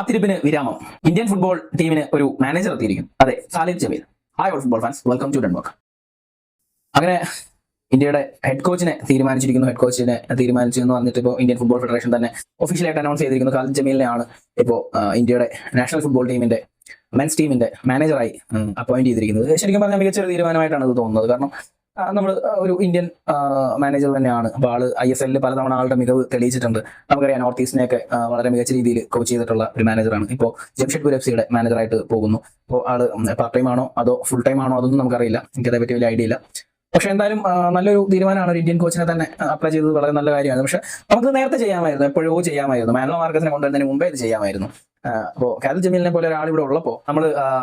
കാത്തിരിപ്പിന് വിരാമം. Indian football ടീമിന് ഒരു മാനേജർ എത്തിയിരിക്കുന്നു അതെ Khalid Jamil. Hi all football fans welcome to Denmark അങ്ങനെ ഇന്ത്യയുടെ ഹെഡ് കോച്ചിനെ തീരുമാനിച്ചിരിക്കുന്നു. ഹെഡ് കോച്ചിനെ തീരുമാനിച്ചു എന്ന് പറഞ്ഞിട്ട് ഇപ്പോൾ ഇന്ത്യൻ ഫുട്ബോൾ ഫെഡറേഷൻ തന്നെ ഒഫീഷ്യലായിട്ട് അനൗൺസ് ചെയ്തിരിക്കുന്നു. ഖാലിദ് ജമീലിനെയാണ് ഇപ്പോൾ ഇന്ത്യയുടെ നാഷണൽ ഫുട്ബോൾ ടീമിന്റെ മെൻസ് ടീമിന്റെ മാനേജറായി അപ്പോയിന്റ് ചെയ്തിരിക്കുന്നത്. ശരിക്കും പറഞ്ഞാൽ മികച്ചൊരു തീരുമാനമായിട്ടാണ് ഇത് തോന്നുന്നത്. കാരണം നമ്മൾ ഒരു ഇന്ത്യൻ മാനേജർ തന്നെയാണ്. അപ്പോൾ ആൾ ഐ എസ് എല്ലിൽ പലതവണ ആളുടെ മികവ് തെളിയിച്ചിട്ടുണ്ട്. നമുക്കറിയാം നോർത്ത് ഈസ്റ്റിനെയൊക്കെ വളരെ മികച്ച രീതിയിൽ കോച്ച് ചെയ്തിട്ടുള്ള ഒരു മാനേജറാണ് ഇപ്പോൾ ജംഷഡ്പൂർ എഫ് സിയുടെ മാനേജറായിട്ട് പോകുന്നു. അപ്പോൾ ആൾ പാർട്ട് ടൈം ആണോ അതോ ഫുൾ ടൈം ആണോ അതൊന്നും നമുക്കറിയില്ല. എനിക്ക് അതേപറ്റി വലിയ ഐഡിയ ഇല്ല. പക്ഷെ എന്തായാലും നല്ലൊരു തീരുമാനമാണ് ഇന്ത്യൻ കോച്ചിനെ തന്നെ അപ്ലൈ ചെയ്തത് വളരെ നല്ല കാര്യമാണ് പക്ഷെ നമുക്ക് നേരത്തെ ചെയ്യാമായിരുന്നു എപ്പോഴോ ചെയ്യാമായിരുന്നു. മാനുവൽ മാർക്കസിനെ കൊണ്ടുവരുന്നതിന് മുമ്പേ ഇത് ചെയ്യാമായിരുന്നു. അപ്പോൾ കാദൽ ജമീലിനെ പോലെ ഒരാൾ ഇവിടെ ഉള്ളപ്പോൾ നമ്മൾ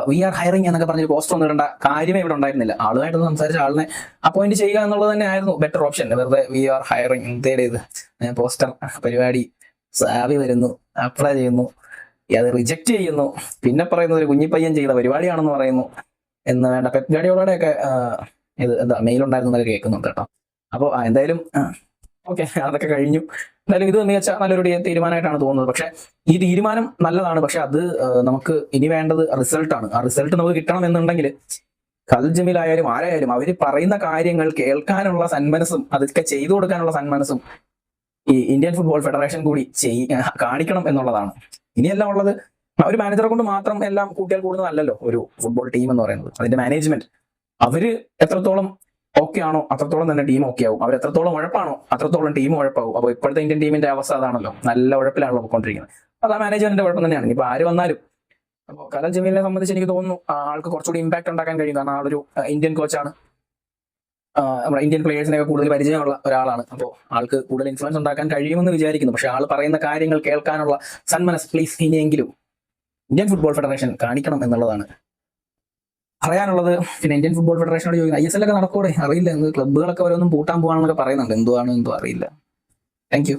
വി ആർ ഹയറിംഗ് എന്നൊക്കെ പറഞ്ഞൊരു പോസ്റ്റ് ഒന്നും ഇടേണ്ട കാര്യമേ ഇവിടെ ഉണ്ടായിരുന്നില്ല. ആളുമായിട്ടൊന്ന് സംസാരിച്ച ആളിനെ അപ്പോയിന്റ് ചെയ്യുക എന്നുള്ളത് തന്നെ ആയിരുന്നു ബെറ്റർ ഓപ്ഷൻ വെറുതെ വി ആർ ഹയറിംഗ് എന്തേടേത് പോസ്റ്റർ പരിപാടി സാവി വരുന്നു അപ്ലൈ ചെയ്യുന്നു അത് റിജക്ട് ചെയ്യുന്നു പിന്നെ പറയുന്നത് ഒരു കുഞ്ഞിപ്പയ്യൻ ചെയ്ത പരിപാടിയാണെന്ന് പറയുന്നു എന്ന് വേണ്ട. പെറ്റ് ഒക്കെ ഇത് എന്താ മെയിൽ ഉണ്ടായിരുന്നു എന്നൊക്കെ കേൾക്കുന്നുണ്ട് കേട്ടോ. അപ്പോൾ എന്തായാലും ഓക്കെ അതൊക്കെ കഴിഞ്ഞു. എന്തായാലും ഇത് മികച്ച നല്ലൊരു തീരുമാനമായിട്ടാണ് തോന്നുന്നത്. പക്ഷേ ഈ തീരുമാനം നല്ലതാണ്. പക്ഷെ അത് നമുക്ക് ഇനി വേണ്ടത് റിസൾട്ടാണ് ആ റിസൾട്ട് നമുക്ക് കിട്ടണം എന്നുണ്ടെങ്കിൽ കൽജമിലായാലും ആരായാലും അവർ പറയുന്ന കാര്യങ്ങൾ കേൾക്കാനുള്ള സന്മനസ്സും അതൊക്കെ ചെയ്തു കൊടുക്കാനുള്ള സന്മനസ്സും ഈ ഇന്ത്യൻ ഫുട്ബോൾ ഫെഡറേഷൻ കൂടി ചെയ് കാണിക്കണം എന്നുള്ളതാണ്. ഇനിയെല്ലാം ഉള്ളത് ഒരു മാനേജറെ കൊണ്ട് മാത്രം എല്ലാം കൂട്ടിയാൽ കൂടുന്നതല്ലല്ലോ ഒരു ഫുട്ബോൾ ടീം എന്ന് പറയുന്നത്. അതിന്റെ മാനേജ്മെന്റ് അവർ എത്രത്തോളം ഓക്കെ ആണോ അത്രത്തോളം തന്നെ ടീം ഓക്കെ ആവും. അവർ എത്രത്തോളം ഉഴപ്പാണോ അത്രത്തോളം ടീം ഉഴപ്പാവും. അപ്പോൾ ഇപ്പോഴത്തെ ഇന്ത്യൻ ടീമിന്റെ അവസ്ഥ അതാണല്ലോ. നല്ല ഉഴപ്പിലാണല്ലോ പോയിക്കൊണ്ടിരിക്കുന്നത് അത് ആ മാനേജ്മെന്റിന്റെ കുഴപ്പം തന്നെയാണ്. ഇപ്പൊ ആര് വന്നാലും. അപ്പോൾ കലൽ ജമീലിനെ സംബന്ധിച്ച് എനിക്ക് തോന്നുന്നു ആൾക്ക് കുറച്ചുകൂടി ഇമ്പാക്ട് ഉണ്ടാക്കാൻ കഴിയും. കാരണം ആളൊരു ഇന്ത്യൻ കോച്ചാണ് നമ്മുടെ ഇന്ത്യൻ പ്ലേയേഴ്സിനെ കൂടുതൽ പരിചയമുള്ള ഒരാളാണ്. അപ്പോൾ ആൾക്ക് കൂടുതൽ ഇൻഫ്ലുവൻസ് ഉണ്ടാക്കാൻ കഴിയുമെന്ന് വിചാരിക്കുന്നു. പക്ഷെ ആൾ പറയുന്ന കാര്യങ്ങൾ കേൾക്കാനുള്ള സന്മനസ് പ്ലീസ് ഇനിയെങ്കിലും ഇന്ത്യൻ ഫുട്ബോൾ ഫെഡറേഷൻ കാണിക്കണം എന്നുള്ളതാണ് പറയാനുള്ളത് പിന്നെ ഇന്ത്യൻ ഫുട്ബോൾ ഫെഡറേഷനോട് ചോദിക്കുന്നത് ഐ എസ് എൽ ഒക്കെ നടക്കൂടെ അറിയില്ല ക്ലബ്ബുകളൊക്കെ ഓരോന്നും പൂട്ടാൻ പോകാണെന്നൊക്കെ പറയുന്നുണ്ട്. എന്തുവാണ് എന്തോ അറിയില്ല. താങ്ക്